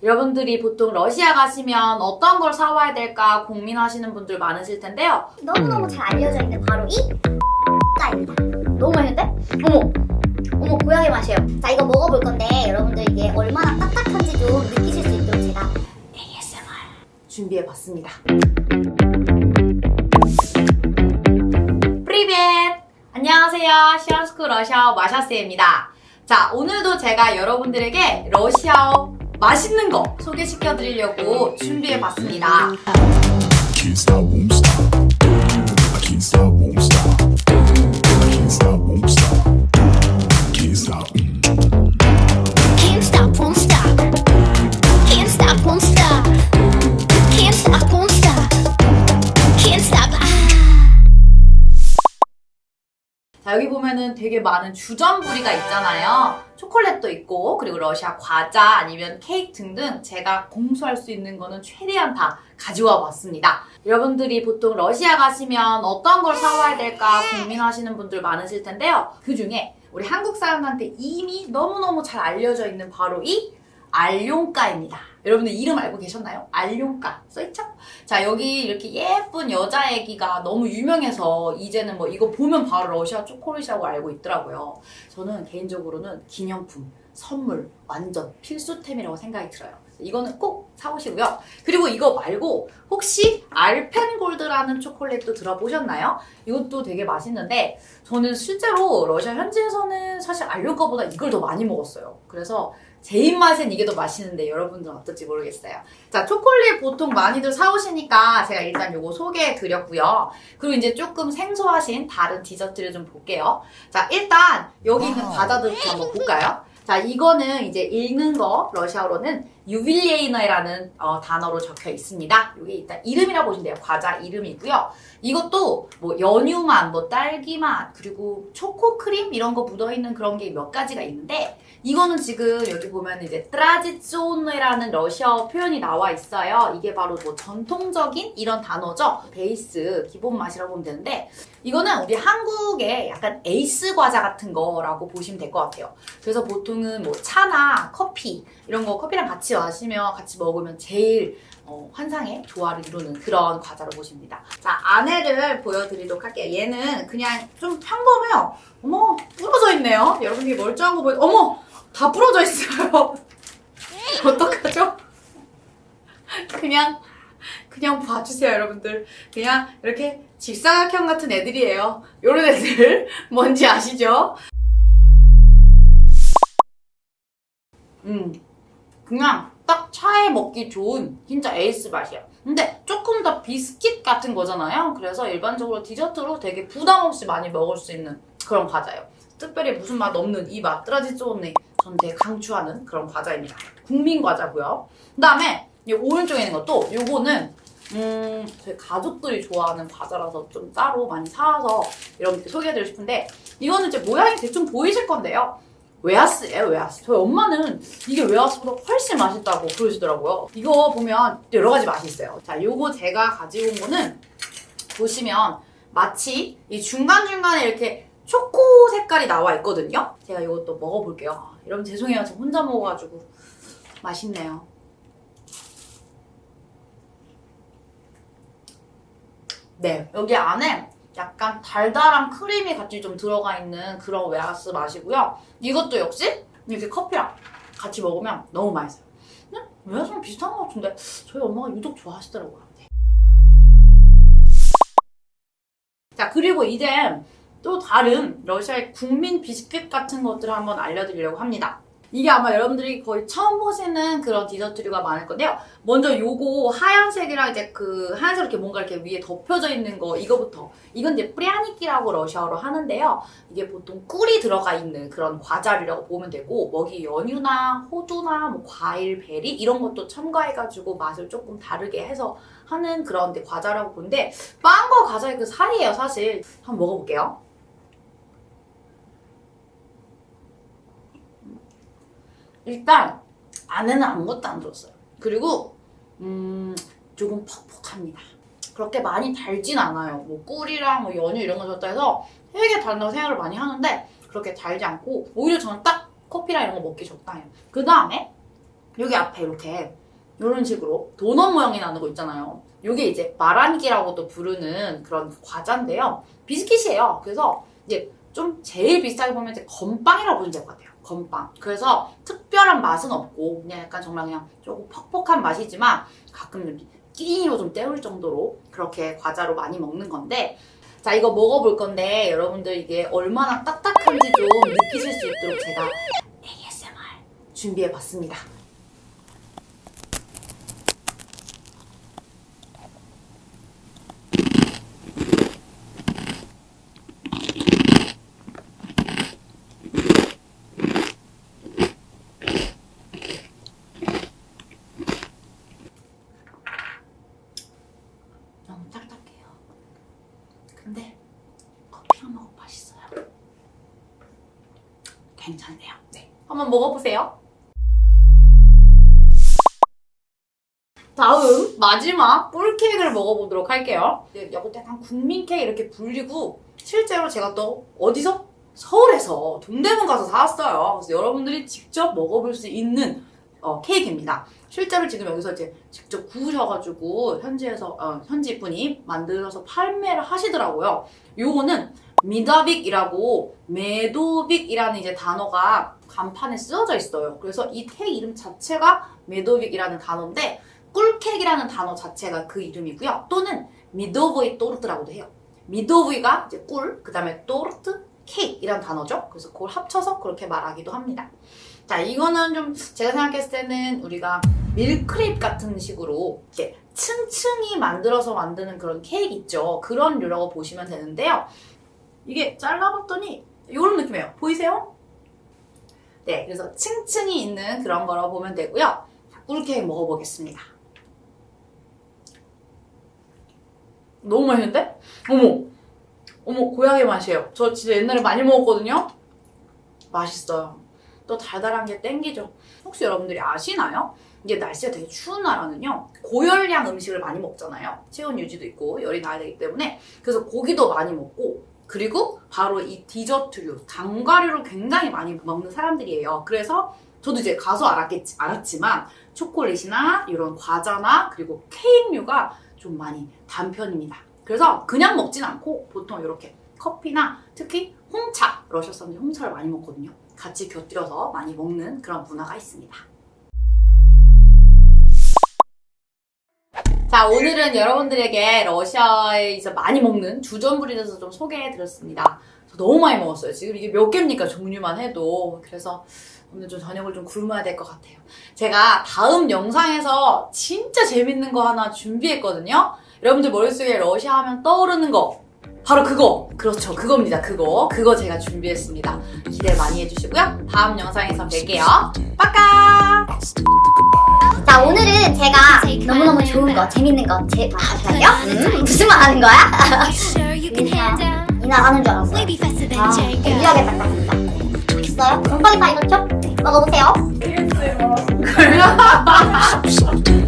여러분들이 보통 러시아 가시면 어떤 걸 사와야 될까 고민하시는 분들 많으실 텐데요. 너무너무 잘 알려져 있는 바로 이 까입니다. 너무 맛있는데? 어머! 어머 고양이 맛이에요. 자 이거 먹어볼 건데 여러분들 이게 얼마나 딱딱한지 좀 느끼실 수 있도록 제가 ASMR 준비해 봤습니다. 프리벳! 안녕하세요. 시안스쿠 러시아어 마샤스입니다. 자, 오늘도 제가 여러분들에게 러시아어 맛있는 거 소개시켜 드리려고 준비해 봤습니다. 자, 여기 보면은 되게 많은 주전부리가 있잖아요. 초콜릿도 있고, 그리고 러시아 과자 아니면 케이크 등등 제가 공수할 수 있는 거는 최대한 다 가져와 봤습니다. 여러분들이 보통 러시아 가시면 어떤 걸 사와야 될까 고민하시는 분들 많으실 텐데요. 그 중에 우리 한국 사람한테 이미 너무너무 잘 알려져 있는 바로 이 알용가입니다. 여러분들 이름 알고 계셨나요? 알용가 써있죠? 자 여기 이렇게 예쁜 여자 애기가 너무 유명해서 이제는 뭐 이거 보면 바로 러시아 초콜릿이라고 알고 있더라고요. 저는 개인적으로는 기념품, 선물 완전 필수템이라고 생각이 들어요. 이거는 꼭 사오시고요. 그리고 이거 말고 혹시 알펜골드라는 초콜릿도 들어보셨나요? 이것도 되게 맛있는데 저는 실제로 러시아 현지에서는 사실 알료가보다 이걸 더 많이 먹었어요. 그래서 제 입맛엔 이게 더 맛있는데 여러분들은 어떨지 모르겠어요. 자, 초콜릿 보통 많이들 사오시니까 제가 일단 요거 소개해 드렸고요. 그리고 이제 조금 생소하신 다른 디저트를 좀 볼게요. 자, 일단 여기 있는 과자들부터 한번 볼까요? 자, 이거는 이제 읽는 거 러시아어로는 유빌레이너라는 어, 단어로 적혀 있습니다. 이게 일단 이름이라고 보시면 돼요. 과자 이름이고요. 이것도 뭐 연유맛, 뭐 딸기맛, 그리고 초코크림 이런 거 묻어 있는 그런 게 몇 가지가 있는데 이거는 지금 여기 보면 이제 트라지존이라는 러시아어 표현이 나와 있어요. 이게 바로 뭐 전통적인 이런 단어죠. 베이스 기본 맛이라고 보면 되는데 이거는 우리 한국의 약간 에이스 과자 같은 거라고 보시면 될 것 같아요. 그래서 보통은 뭐 차나 커피 이런 거 커피랑 같이 마시면 같이 먹으면 제일 어, 환상의 조화를 이루는 그런 과자로 보십니다. 자, 안에를 보여드리도록 할게요. 얘는 그냥 좀 평범해요. 어머, 부러져 있네요. 여러분이 멀쩡한 거 보여. 어머, 다 부러져 있어요. 어떡하죠? 그냥, 그냥 봐주세요, 여러분들. 그냥 이렇게 직사각형 같은 애들이에요. 요런 애들. 뭔지 아시죠? 음. 그냥 딱 차에 먹기 좋은 진짜 에이스 맛이야. 근데 조금 더 비스킷 같은 거잖아요. 그래서 일반적으로 디저트로 되게 부담 없이 많이 먹을 수 있는 그런 과자예요. 특별히 무슨 맛 없는 이 맛, 뜨라지 쪼네. 전 되게 강추하는 그런 과자입니다. 국민 과자고요. 그 다음에 이 오른쪽에 있는 것도 요거는 음, 저희 가족들이 좋아하는 과자라서 좀 따로 많이 사와서 여러분께 소개해드리고 싶은데 이거는 이제 모양이 대충 보이실 건데요. 웨하스예요, 웨하스. 저희 엄마는 이게 웨하스보다 훨씬 맛있다고 그러시더라고요. 이거 보면 여러 가지 맛이 있어요. 자, 요거 제가 가지고 온 거는 보시면 마치 이 중간중간에 이렇게 초코 색깔이 나와 있거든요. 제가 이것도 먹어볼게요. 아, 여러분 죄송해요. 저 혼자 먹어가지고 맛있네요. 네, 여기 안에 약간 달달한 크림이 같이 좀 들어가 있는 그런 웨하스 맛이고요. 이것도 역시 이렇게 커피랑 같이 먹으면 너무 맛있어요. 그냥 웨하스랑 비슷한 것 같은데 저희 엄마가 유독 좋아하시더라고요. 네. 자, 그리고 이제 또 다른 러시아의 국민 비스킷 같은 것들을 한번 알려드리려고 합니다. 이게 아마 여러분들이 거의 처음 보시는 그런 디저트류가 많을 건데요. 먼저 요거 하얀색이랑 이제 그 하얀색 이렇게 뭔가 이렇게 위에 덮여져 있는 거 이거부터 이건 이제 프리아니키라고 러시아어로 하는데요. 이게 보통 꿀이 들어가 있는 그런 과자류라고 보면 되고 먹이 연유나 호두나 뭐 과일, 베리 이런 것도 첨가해가지고 맛을 조금 다르게 해서 하는 그런 과자라고 보는데 빵과 과자의 그 사이예요 사실. 한번 먹어볼게요. 일단 안에는 아무것도 안 들었어요. 그리고 음 조금 퍽퍽합니다. 그렇게 많이 달진 않아요. 뭐 꿀이랑 뭐 연유 이런 거 줬다 해서 되게 달다고 생각을 많이 하는데 그렇게 달지 않고 오히려 저는 딱 커피랑 이런 거 먹기 적당해요. 그 다음에 여기 앞에 이렇게 이런 식으로 도넛 모양이 나는 거 있잖아요. 이게 이제 마란기라고도 부르는 그런 과자인데요. 비스킷이에요. 그래서 이제 좀 제일 비슷하게 보면 이제 건빵이라고 보시면 될 것 같아요. 건빵. 그래서 특별한 맛은 없고 그냥 약간 정말 그냥 조금 퍽퍽한 맛이지만 가끔 좀 끼니로 좀 때울 정도로 그렇게 과자로 많이 먹는 건데 자 이거 먹어볼 건데 여러분들 이게 얼마나 딱딱한지 좀 느끼실 수 있도록 제가 ASMR 준비해봤습니다. 너무 딱딱해요. 근데 커피랑 먹으면 맛있어요. 괜찮네요. 네. 한번 먹어보세요. 다음 마지막 뿔 케이크를 먹어보도록 할게요. 네, 이것도 약간 국민 케이크 이렇게 불리고 실제로 제가 또 어디서? 서울에서 동대문 가서 사왔어요. 그래서 여러분들이 직접 먹어볼 수 있는 어, 케이크입니다. 실제로 지금 여기서 이제 직접 구우셔가지고 현지에서 어, 현지 분이 만들어서 판매를 하시더라고요. 요거는 미다빅이라고 메도빅이라는 이제 단어가 간판에 쓰여져 있어요. 그래서 이 케이크 이름 자체가 메도빅이라는 단어인데 꿀케이크라는 단어 자체가 그 이름이고요. 또는 미도브이 또르트라고도 해요. 미도브이가 이제 꿀, 그 다음에 또르트 케이크이란 단어죠. 그래서 그걸 합쳐서 그렇게 말하기도 합니다. 자, 이거는 좀 제가 생각했을 때는 우리가 밀크레이프 같은 식으로 이렇게 층층이 만들어서 만드는 그런 케이크 있죠. 그런 류라고 보시면 되는데요. 이게 잘라봤더니 이런 느낌이에요. 보이세요? 네, 그래서 층층이 있는 그런 거라고 보면 되고요. 자, 꿀케이크 먹어보겠습니다. 너무 맛있는데? 어머! 어머, 고양이 맛이에요. 저 진짜 옛날에 많이 먹었거든요? 맛있어요. 또 달달한 게 땡기죠. 혹시 여러분들이 아시나요? 이게 날씨가 되게 추운 나라는요, 고열량 음식을 많이 먹잖아요. 체온 유지도 있고, 열이 나야 되기 때문에. 그래서 고기도 많이 먹고, 그리고 바로 이 디저트류, 단과류를 굉장히 많이 먹는 사람들이에요. 그래서 저도 이제 가서 알았겠지, 알았지만, 초콜릿이나 이런 과자나, 그리고 케이크류가 좀 많이 단 편입니다. 그래서 그냥 먹진 않고, 보통 이렇게 커피나 특히 홍차, 러시아 사람들이 홍차를 많이 먹거든요. 같이 곁들여서 많이 먹는 그런 문화가 있습니다. 자, 오늘은 여러분들에게 러시아에서 많이 먹는 주전부리에 대해서 좀 소개해 드렸습니다. 저 너무 많이 먹었어요. 지금 이게 몇 개입니까? 종류만 해도. 그래서 오늘 좀 저녁을 좀 굶어야 될 것 같아요. 제가 다음 영상에서 진짜 재밌는 거 하나 준비했거든요. 여러분들 머릿속에 러시아 하면 떠오르는 거. 바로 그거! 그렇죠. 그겁니다. 그거. 그거 제가 준비했습니다. 기대 많이 해주시고요. 다음 영상에서 뵐게요. 빠까! 자 오늘은 제가 너무너무 좋은 거 재밌는 거 제.. 아 잠시만요 음, 무슨 말 하는 거야? Handle? 이나 가는 줄 알았어요 아. 무지하게 닦았습니다 있어요? 건빵이 다 익었죠? 먹어보세요 damn